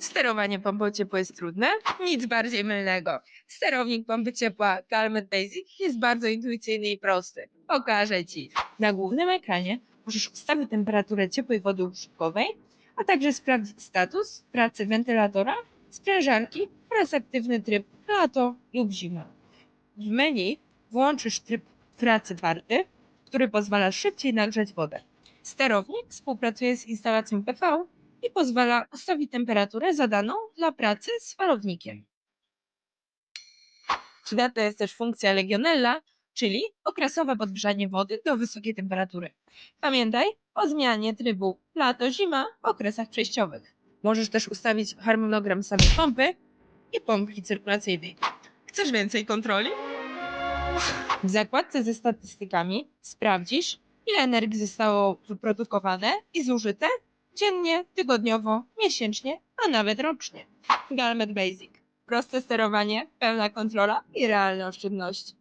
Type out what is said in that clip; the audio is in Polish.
Sterowanie pompą ciepła jest trudne? Nic bardziej mylnego. Sterownik pompy ciepła Calmet Basic jest bardzo intuicyjny i prosty. Pokażę Ci. Na głównym ekranie możesz ustawić temperaturę ciepłej wody użytkowej, a także sprawdzić status pracy wentylatora, sprężarki oraz aktywny tryb lato lub zima. W menu włączysz tryb pracy twardy, który pozwala szybciej nagrzać wodę. Sterownik współpracuje z instalacją PV i pozwala ustawić temperaturę zadaną dla pracy z falownikiem. Przydatna jest też funkcja Legionella, czyli okresowe podgrzanie wody do wysokiej temperatury. Pamiętaj o zmianie trybu lato-zima w okresach przejściowych. Możesz też ustawić harmonogram samej pompy i pompki cyrkulacyjnej. Chcesz więcej kontroli? W zakładce ze statystykami sprawdzisz, ile energii zostało wyprodukowane i zużyte dziennie, tygodniowo, miesięcznie, a nawet rocznie. Galmet Basic. Proste sterowanie, pełna kontrola i realne oszczędności.